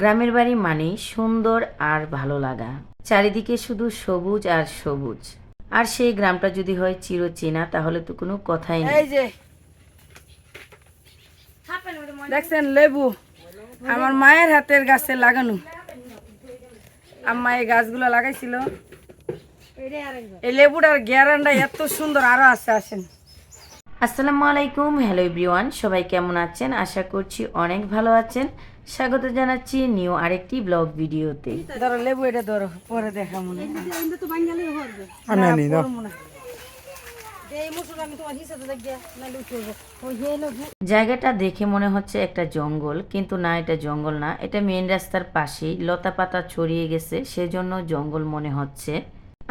গ্রামের বাড়ি মানেই সুন্দর আর ভালো লাগা। চারিদিকে শুধু সবুজ আর সবুজ। আর সেই গ্রামটা যদি হয় চিরচেনা তাহলে তো কোনো কথাই নেই। এই যে। দেখছেন লেবু? আমার মায়ের হাতের গাছে লাগানো। আম্মা এই গাছগুলো লাগাইছিল। এই লেবুটার গ্যারান্ডা এত সুন্দর আরও আছে আসেন। আসসালামু আলাইকুম হ্যালো এভরিওয়ান সবাই কেমন আছেন? আশা করছি অনেক ভালো আছেন। স্বাগত জানাচ্ছি নিউ আরেকটি ব্লগ ভিডিওতে। ধরো লেবু এটা ধরো পরে দেখা মনে হয়। জায়গাটা দেখে মনে হচ্ছে একটা জঙ্গল কিন্তু না এটা জঙ্গল না এটা মেন রাস্তার পাশেই লতা পাতা ছড়িয়ে গেছে সেজন্য জঙ্গল মনে হচ্ছে।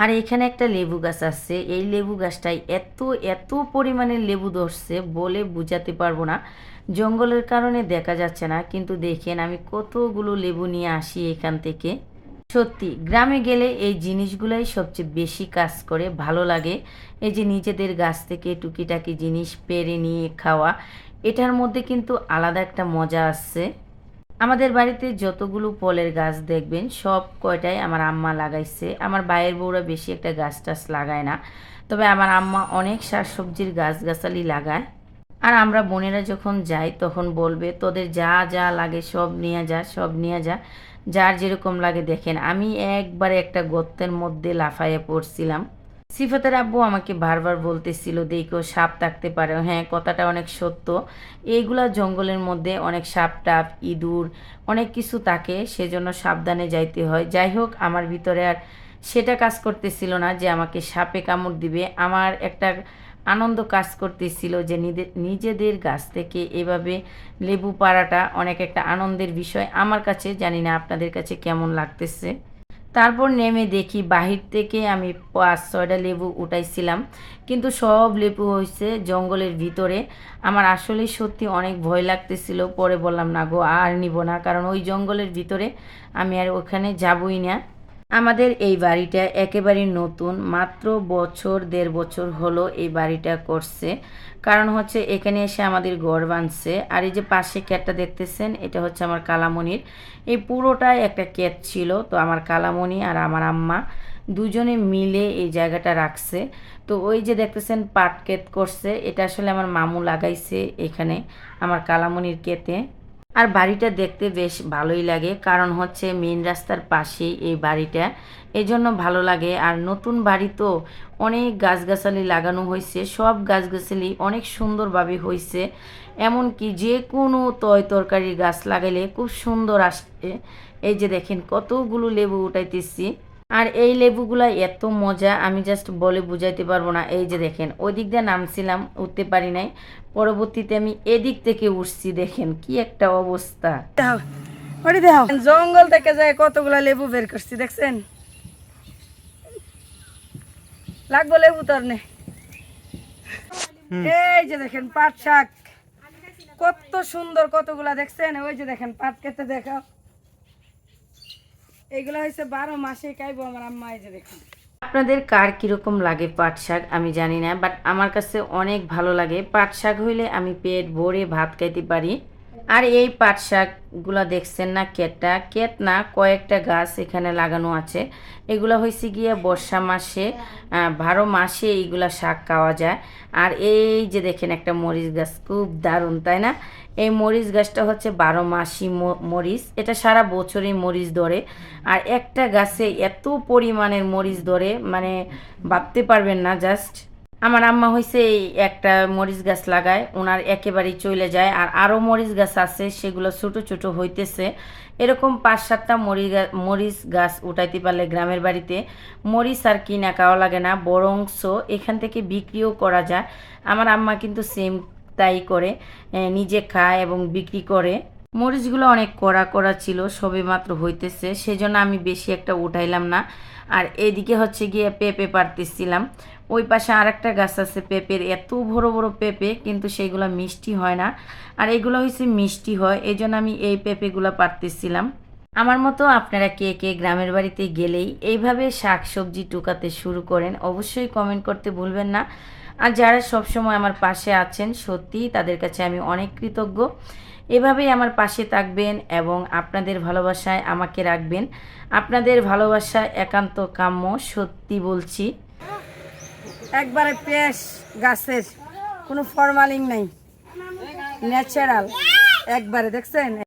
আর এখানে একটা লেবু গাছ আছে। এই লেবু গাছটায় এত এত পরিমাণে লেবু ধরছে বলে বুঝাতে পারব না। জঙ্গলের কারণে দেখা যাচ্ছে না, কিন্তু দেখেন আমি কতগুলো লেবু নিয়ে আসি এখান থেকে। সত্যি, গ্রামে গেলে এই জিনিসগুলাই সবচেয়ে বেশি কাজ করে, ভালো লাগে। এই যে নিজেদের গাছ থেকে টুকিটাকি জিনিস পেরে নিয়ে খাওয়া, এটার মধ্যে কিন্তু আলাদা একটা মজা আসছে। আমাদের বাড়িতে যতগুলো ফলের গাছ দেখবেন, সব কয়টাই আমার আম্মা লাগাইছে। আমার ভাইয়ের বউরা বেশি একটা গাছ টাছ লাগায় না। তবে আমার আম্মা অনেক শাকসবজির গাছগাছালি লাগায়। আর আমরা বোনেরা যখন যাই, তখন বলবে, তোদের যা যা লাগে সব নিয়ে যা, সব নিয়ে যা। যার যেরকম লাগে দেখেন। আমি একবারে একটা গর্তের মধ্যে লাফাইয়ে পড়ছিলাম। সিফাতের আব্বু আমাকে বারবার বলতেছিল, দেখো, সাপ থাকতে পারে। হ্যাঁ কথাটা অনেক সত্য। এইগুলা জঙ্গলের মধ্যে অনেক সাপ টাপ, ইঁদুর, অনেক কিছু থাকে, সেজন্য সাবধানে যাইতে হয়। যাই হোক, আমার ভিতরে আর সেটা কাজ করতেছিল না যে আমাকে সাপে কামড় দিবে। আমার একটা আনন্দ কাজ করতেছিল যে নিজেদের গাছ থেকে এভাবে লেবু পাড়াটা অনেক একটা আনন্দের বিষয়। আমার কাছে, জানি না আপনাদের কাছে কেমন লাগতেছে। তারপর নেমে দেখি বাহির থেকে আমি পাঁচ ছয়টা লেবু উঠাইছিলাম। কিন্তু সব লেবু হয়েছে জঙ্গলের ভিতরে। আমার আসলে সত্যি অনেক ভয় লাগতেছিল। পরে বললাম, না গো, আর নিব না। কারণ ওই জঙ্গলের ভিতরে আমি আর ওখানে যাবই না। আমাদের এই বাড়িটা একেবারে নতুন, মাত্র বছর, দেড় বছর হলো এই বাড়িটা করছে। কারণ হচ্ছে এখানে এসে আমাদের ঘর বাঁধছে। আর এই যে পাশে ক্যাটটা দেখতেছেন, এটা হচ্ছে আমার কালামণির। এই পুরোটাই একটা ক্যাট ছিল, তো আমার কালামণি আর আমার আম্মা দুজনে মিলে এই জায়গাটা রাখছে। তো ওই যে দেখতেছেন পাট ক্ষেত করছে, এটা আসলে আমার মামু লাগাইছে এখানে, আমার কালামণির ক্ষেতে। আর বাড়িটা দেখতে বেশ ভালোই লাগে, কারণ হচ্ছে মেন রাস্তার পাশেই এই বাড়িটা। এই জন্য ভালো লাগে। আর নতুন বাড়ি তো অনেক গাছগাছালি লাগানো হয়েছে, সব গাছগাছালি অনেক সুন্দরভাবে হয়েছে। এমনকি যে কোনো তয় তরকারির গাছ লাগাইলে খুব সুন্দর আসে। এই যে দেখেন কতগুলো লেবু উঠাইতেছি। আর এই লেবুগুলা এত মজা আমি জাস্ট বলে বুঝাইতে পারব না। এই যে দেখেন ওই দিক দিয়ে নামছিলাম উঠতে পারি নাই। পরবর্তীতে আমি এদিক থেকে উঠছি দেখেন কি একটা অবস্থা। জঙ্গল থেকে যায় কতগুলা লেবু বের করছি দেখছেন? লাগবো লেবু তোর নে। এই যে দেখেন পাট শাক। কত সুন্দর কতগুলা দেখছেন? ওই যে দেখেন পাট কেটে দেখাও। এইগুলা হয়েছে বারো মাসে খাইবো আমার আম্মা এই যে দেখুন। আপনাদের কার কীরকম লাগে পাট শাক আমি জানি না বাট আমার কাছে অনেক ভালো লাগে। পাট শাক হইলে আমি পেট ভরে ভাত খাইতে পারি। আর এই পাট শাকগুলা দেখছেন না কেটটা কেট না কয়েকটা গাছ এখানে লাগানো আছে। এগুলা হয়েছে গিয়ে বর্ষা মাসে বারো মাসে এইগুলা শাক খাওয়া যায়। আর এই যে দেখেন একটা মরিচ গাছ খুব দারুণ তাই না? এই মরিচ গাছটা হচ্ছে বারো মাসি মরিচ। এটা সারা বছরই মরিচ ধরে। আর একটা গাছে এত পরিমাণের মরিচ ধরে মানে ভাবতে পারবেন না জাস্ট আমার আম্মা হয়েছে এই একটা মরিচ গাছ লাগায় ওনার একেবারেই চলে যায়। আর আরও মরিচ গাছ আছে, সেগুলো ছোট ছোট হইতেছে। এরকম পাঁচ সাতটা গাছ মরিচ গাছ উঠাইতে পারলে গ্রামের বাড়িতে মরিচ আর কিনা খাওয়া লাগে না, বরংস এখান থেকে বিক্রিও করা যায়। আমার আম্মা কিন্তু সেম তাই করে নিজে খায় এবং বিক্রি করে। মরিচগুলো অনেক কড়া কড়া ছিল, সবে মাত্র হইতেছে, সেজন্য আমি বেশি একটা উঠাইলাম না। আর এদিকে হচ্ছে গিয়ে পেঁপে পারতেছিলাম। ওই পাশে আরেকটা গাছ আছে পেঁপের, এত বড় বড় পেঁপে, কিন্তু সেগুলো মিষ্টি হয় না। আর এগুলো হচ্ছে মিষ্টি হয় এই আমি এই পেঁপেগুলো পারতেছিলাম। আমার মতো আপনারা কে কে গ্রামের বাড়িতে গেলেই এইভাবে শাক সবজি টুকাতে শুরু করেন, অবশ্যই কমেন্ট করতে ভুলবেন না। আর যারা সবসময় আমার পাশে আছেন, সত্যিই তাদের কাছে আমি অনেক কৃতজ্ঞ। এভাবেই আমার পাশে থাকবেন এবং আপনাদের ভালোবাসায় আমাকে রাখবেন। আপনাদের ভালোবাসা একান্ত কাম্য, সত্যি বলছি। একবারে পেশ, গাছের। কোনো ফরমালিং নাই। ন্যাচারাল একবারে, দেখছেন?